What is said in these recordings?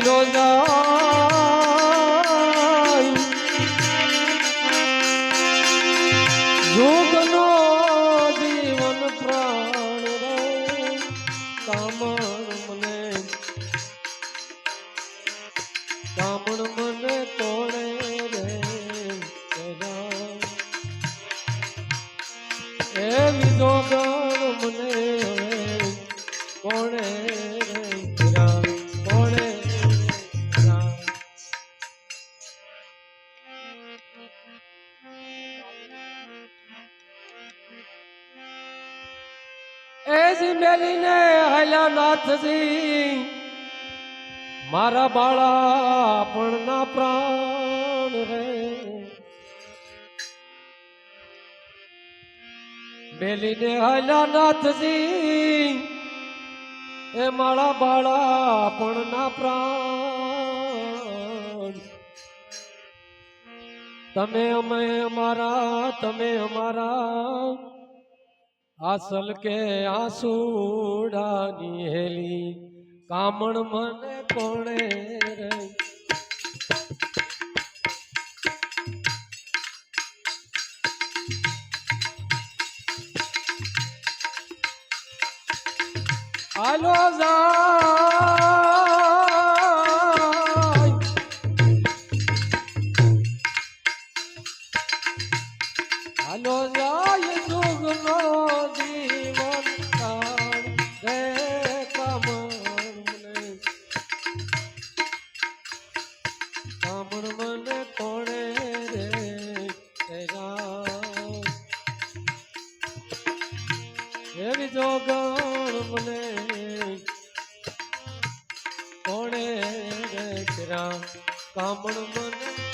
હાલો જાય. યુગનો જીવન પ્રાણ રે કામણ મને કામણ મને તોડે રે એ વિધો એ જ મેલીને હલ્યા નાથજી. મારા બાળા પણ ના પ્રાણ રે. મેલીને હલ્યા નાથજી. એ મારા બાળા પણ ના પ્રાણ. તમે અમે અમારા, તમે અમારા. આસલ કે આસુડાની હેલી કામણ મને કોણે આલો હાલો જોગણ મને. કોણે રે રામ કામણ મને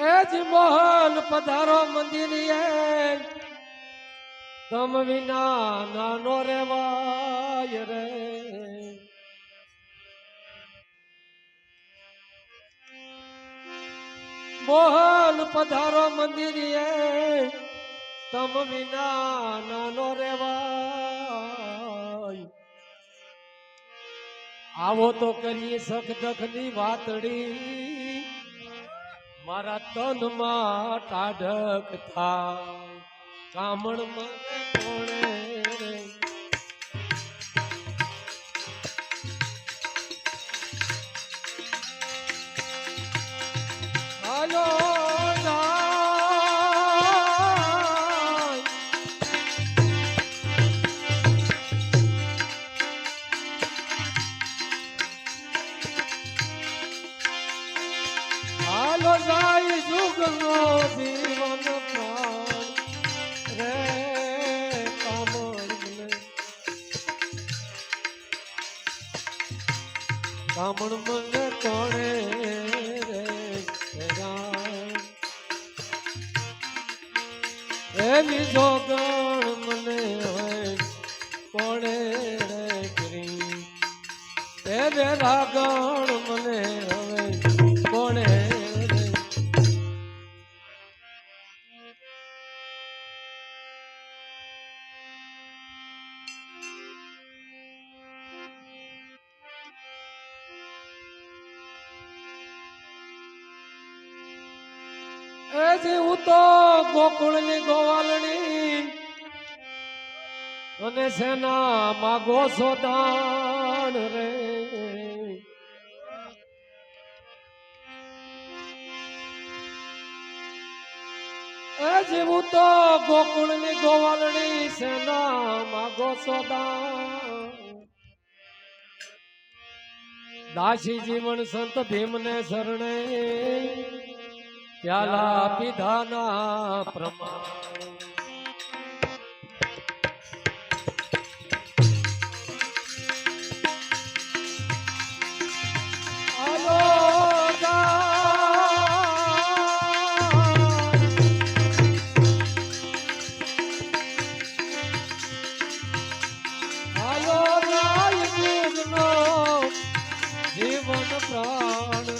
એ જ પધારો મંદિરીએ તમ વિના નાનો રેવાય રે. મોહન પધારો મંદિરીએ તમ વિના નાનો રેવાય આવો તો કરીએ સખદખની વાતડી. મારા તનમાં ટાઢક થાય. કામણ મને કોણે જાય જુગનો જીવન પ્રાણ રે કામણ કામણ મને કોણે એવી જોગણ મને હોય, કોણે રે કરી? એ રાગણ મને એ જેવું તો ગોકુળની ગોવાલણી અને સેના માગો સોદાણ રે. એ જેવું તો ગોકુળની ગોવાલણી સેના માગો સોદાણ. દાસી જીવન સંત ભીમને શરણે પ્યાલા પીધાના પ્રમાણ જીવન પ્રાણ.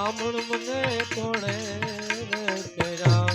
બ્રાહ્મણ મને કોણે કર્યા